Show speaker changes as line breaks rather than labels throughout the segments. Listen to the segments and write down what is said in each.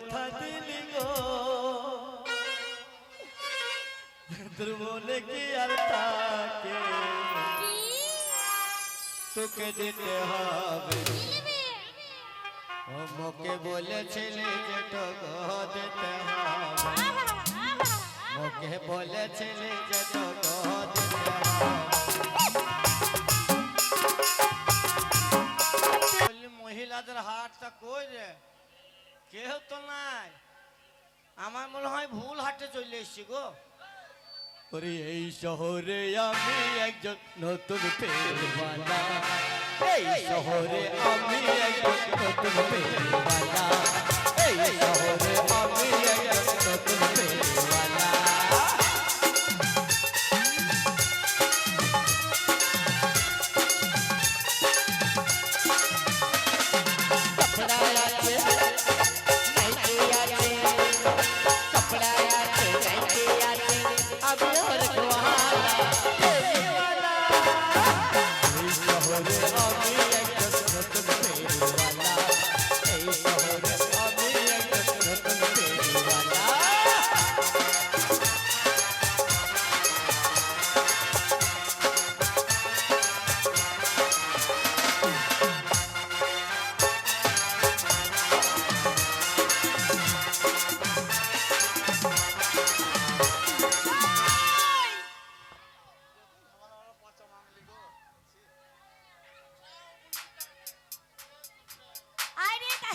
কথা দিলি গো তোর মনে কি আর থাকে তোকে দিতে হবে ও মোকে বলেছিলি যে তোকে দিতে হবে মোকে বলেছিলি যে তোকে দিতে হবে বললি মহিলাদের হাটটা কই রে কেউ তো নাই। আমার মনে হয় ভুল হাটে চলে এসছি গো। ওরে এই শহরে আমি একজন নতুন এই শহরে আমি একজন নতুন এই শহরে আমি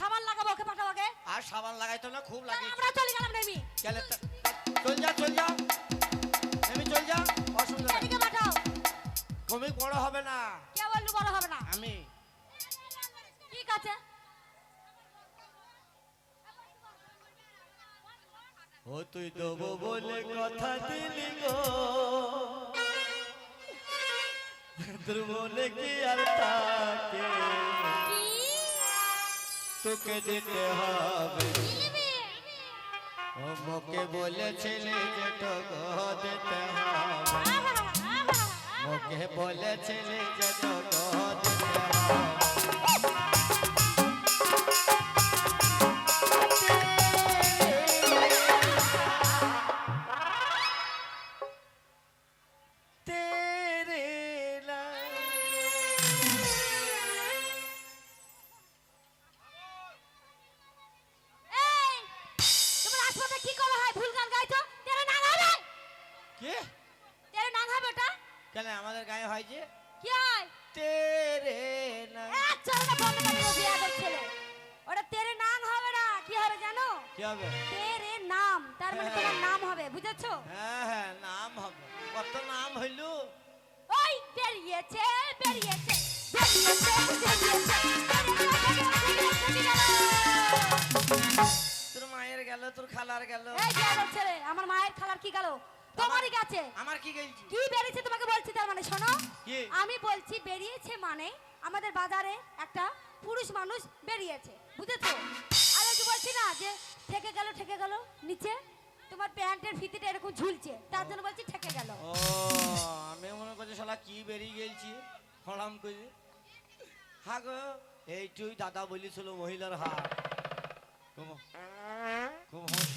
সাবান লাগাবো ওকে পাঠাও ওকে?
আর সাবান লাগাইতো না খুব লাগে।
আমরা চলে গেলাম নেমি
গেলে চল যা চল যা। নেমে চল যা অসুবিধা
জেরিকে পাঠাও।
কমিক বড় হবে না।
কে বললু বড় হবে না?
আমি।
ঠিক আছে
ও তুই দেবো বলে কথা দিলি গো। তোর মনে কি আর থাকে তোকে দিতে হবে। মোকে বলেছিলি যে তোকে দিতে হবে। মোকে বলেছিলে যে তোকে দিতে হবে। কেন আমাদের গায়ে হয় যে
কি হয়?
তেরে না।
আচ্ছা ওটা বন্ধ করে দিও বিয়াদের ছেলে। ওটা তেরে নাম হবে না কি হবে জানো?
কি হবে?
তেরে নাম তার মানে তোমার নাম হবে বুঝেছ?
হ্যাঁ হ্যাঁ নাম হবে। কত নাম হইল?
ওই বেরিয়েছে বেরিয়েছে বেরিয়েছে বেরিয়েছে
তোর মায়ের গেল তোর খালার গেল।
এই বিয়াদের ছেলে আমার মায়ের খালার কি গেল? তোমারই গেছে।
আমার কি গেলছি
কি বেরিয়েছে তোমাকে বলছি তার মানে শোনো
কি?
আমি বলছি বেরিয়েছে মানে আমাদের বাজারে একটা পুরুষ মানুষ বেরিয়েছে, বুঝেছ? আর যে বলছি না যে ঠেকে গেল ঠেকে গেল, নিচে। তোমার প্যান্টের ফিতিটা এরকম ঝুলছে, তার জন্য বলছি ঠেকে গেল।
ও আমি মনে করছি শালা কি বেরিয়ে গেলছি, হলাম করে হ্যাঁ গো এইটুই দাদা বলেছিল মহিলার হাত। খুব খুব হোঁশ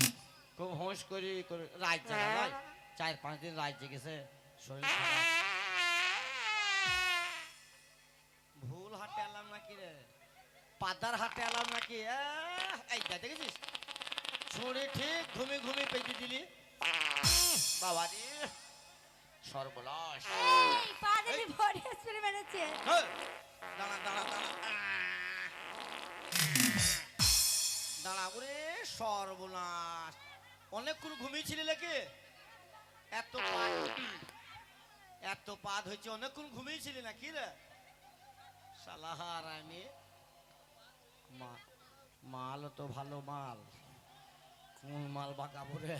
খুব হোঁশ করে রাত জাগা চার পাঁচ দিন রাত জেগেছে, শরীর খারাপ। রে পাতার হাটে এলাম নাকি? এই যা দেখেছিস? ছুঁড়ে ঠিক ঘুমি ঘুমি পেঁচে দিলি। বাবা রে সর্বনাশ।
এই পা দেখি মেরেছে।
দাঁড়া দাঁড়া দাঁড়া। দাঁড়া ওরে সর্বনাশ। অনেকক্ষণ ঘুমিয়েছিলি নাকি? এত পাদ এত পাদ হয়েছে অনেকক্ষণ ঘুমিয়েছিলি নাকি রে? সালাহার আমি। মাল তো ভালো মাল। কোন মাল বাঁকাবো রে?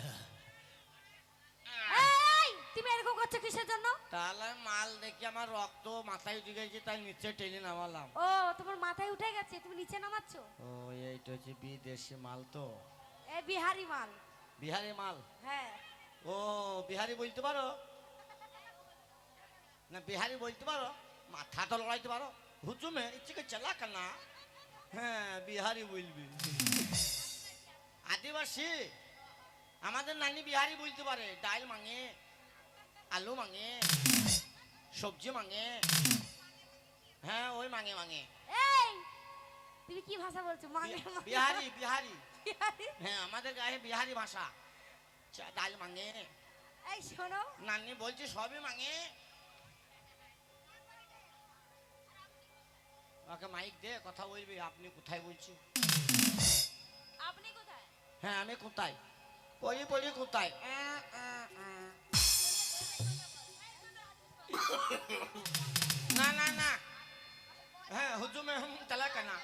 তুমি এরকম করছ কিসের জন্য?
তাহলে মাল দেখি আমার রক্ত মাথায় উঠে গেছে তাই নিচে টেনে নামালাম।
ও তোমার মাথায় উঠে গেছে তুমি নিচে নামাচ্ছ?
ও এইটা হচ্ছে বিদেশি মাল তো।
এ বিহারি মাল।
বিহারি মাল?
হ্যাঁ।
ও বিহারি বলতে পারো? না বিহারি বলতে পারো? মাথা তো লড়াইতে পারো? হুজুমে ইচ্ছে কে চালা কানা হ্যাঁ বিহারি বলবি আদিবাসী আমাদের নানি বিহারি বলতে পারে ডাল মাঙে আলু মাঙে সবজি মাঙে হ্যাঁ ওই মাঙে মাঙে
এই তুমি কি ভাষা বলছো মাঙ্গে।
বিহারি বিহারি হ্যাঁ আমাদের গায়ে বিহারি ভাষা ডাল মাঙে
এই শোনো
নানি বলছে সবই মাঙে ওকে মাইক দে কথা বলবি আপনি কোথায় বলছি
আপনি কোথায়?
হ্যাঁ আমি কোথায়? পড়ি পড়ি কোথায়। না না না। হ্যাঁ হুজুমে হুম তালা কেনা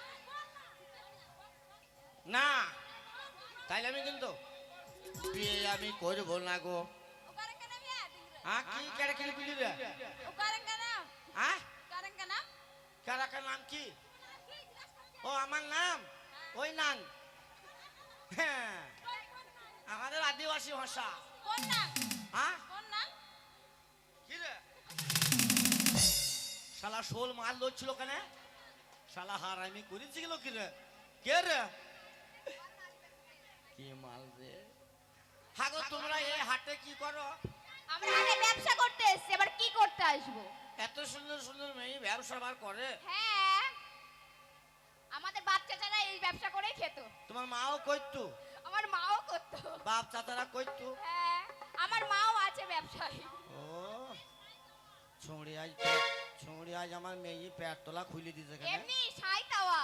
না। তাইলে আমি কিন্তু বিয়ে আমি করব না গো।
ওকারে কেন বিয়া
হ্যাঁ কি কেড়ে কেড়ে পিলি রে
ওকারে কেন
হ্যাঁ? কারাকার নাম কি? ও আমার নাম? ওই নাম হ্যাঁ। আমাদের আদিবাসী ভাষা। হ্যাঁ? কি রে? শালা শোল মাল লড়ছিল কেন? শালা হার আমি করেছি গেল কি রে? কে রে? কি মাল রে? হাগো তোমরা এই হাটে কি করো?
আমরা ব্যবসা করতে এসেছি এবার কি করতে আসব?
এত সুন্দর সুন্দর মেয়ে ব্যবসা বার করে?
হ্যাঁ আমাদের বাপ চাচারা এই ব্যবসা করেই খেত।
তোমার মাও কইতু
আমার মাও করতো।
বাপ চাচারা কইতু
হ্যাঁ আমার মাও আছে ব্যবসায়ী।
ও ছুঁড়ি আজ ছুঁড়ি আজ আমার মেয়ে পেট তোলা খুলে দিছে কেন
এমনি সাই তাওয়া।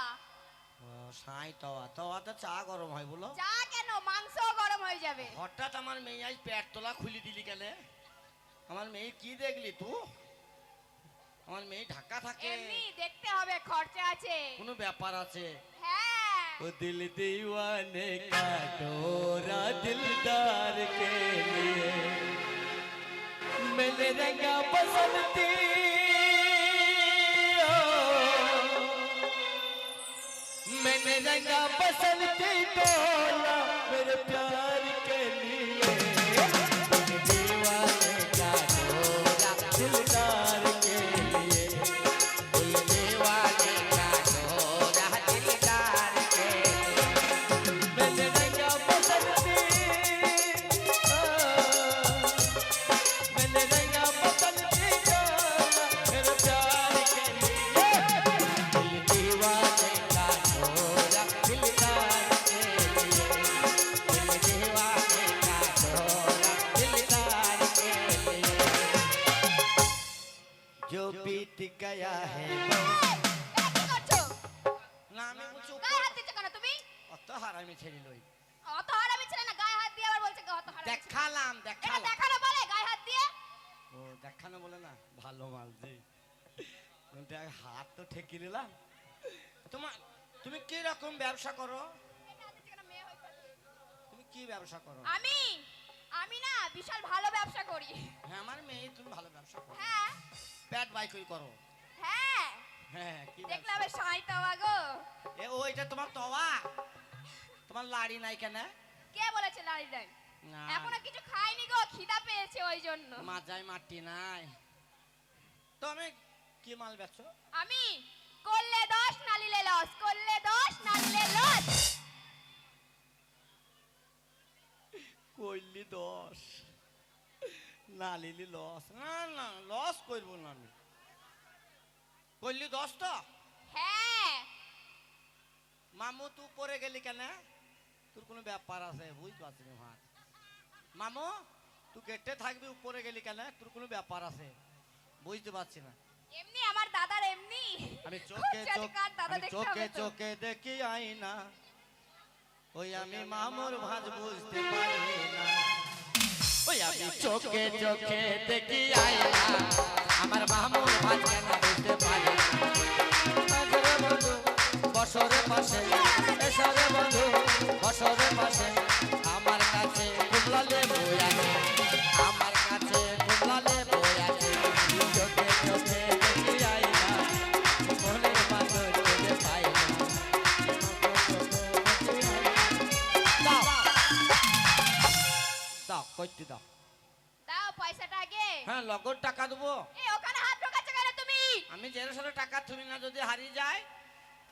ও সাই তাওয়া। তাওয়াতে চা গরম হয় বলো।
চা কেন? মাংস গরম হয়ে যাবে।
হঠাৎ আমার মেয়ে আজ পেট তোলা খুলে দিলি কেন? আমার মেয়ে কি দেখলি তুই? আমার মেয়ে ঢাকা থাকে
এমনি দেখতে হবে খরচা আছে
কোনো ব্যাপার আছে
হ্যাঁ
ओ दिल दीवाने का डोरा दिलदार के लिए मैंने रंगा बसंती ओ, मैंने रंगा बसंती डोला मेरे प्यार ভালো মাল যে হাত তো ঠেকি নিলাম। তোমার তুমি কি রকম ব্যবসা করো? তুমি কি ব্যবসা করো?
আমি? আমি না বিশাল ভালো ব্যবসা করি।
হ্যাঁ আমার মেয়ে তুমি ভালো ব্যবসা করো।
হ্যাঁ।
প্যাট বাই করে করো?
হ্যাঁ।
হ্যাঁ কি
দেখলে
ব্যবসা?
আবার গো।
এ ও তোমার তওয়া? তোমার লাড়ি নাই কেন?
কে বলেছে লাড়ি নাই? এখনও কিছু খাইনি গো খিদা পেয়েছে ওই জন্য।
মাজায় মাটি নাই। তো আমি কি মাল
আমি করলে দশ নালিলে লস। করলে দশ নালিলে লস।
কইলি দশ না লিলি লস। না না লস করব না আমি। দশ তো
হ্যাঁ।
মামু তুই পরে গেলি কেন? তোর কোনো ব্যাপার আছে? বুঝতে পারছি না মামু তুই গেটে থাকবি উপরে গেলি কেন? তোর কোনো ব্যাপার আছে? বুঝতে পারছি না।
এমনি আমার দাদার এমনি।
আমি চোখে চোখ চোখে চোখে দেখি আই না ওই আমি মামুর ভাজ বুঝতে পারি না। ওই আমি চোখে চোখে দেখি আই না আমার মামুর ভাজ কেন বুঝতে পারি না। বন্ধু বছরের পাশে এসরে বন্ধু বছরের পাশে। দাও করতে দাও
দাও পয়সাটা আগে
হ্যাঁ লগর টাকা দেবো
এই ওখানে হাত ঢোকাচ্ছ কেন তুমি
আমি জেরে সরে টাকা তুমি না যদি হারিয়ে যায়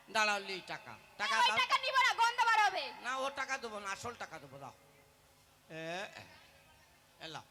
দাঁড়ালি টাকা টাকা
ওই
দাও
টাকা নিব না গন্ধ বার হবে
না ও টাকা দেবো না আসল টাকা দেবো দাও এ এ, এ লাও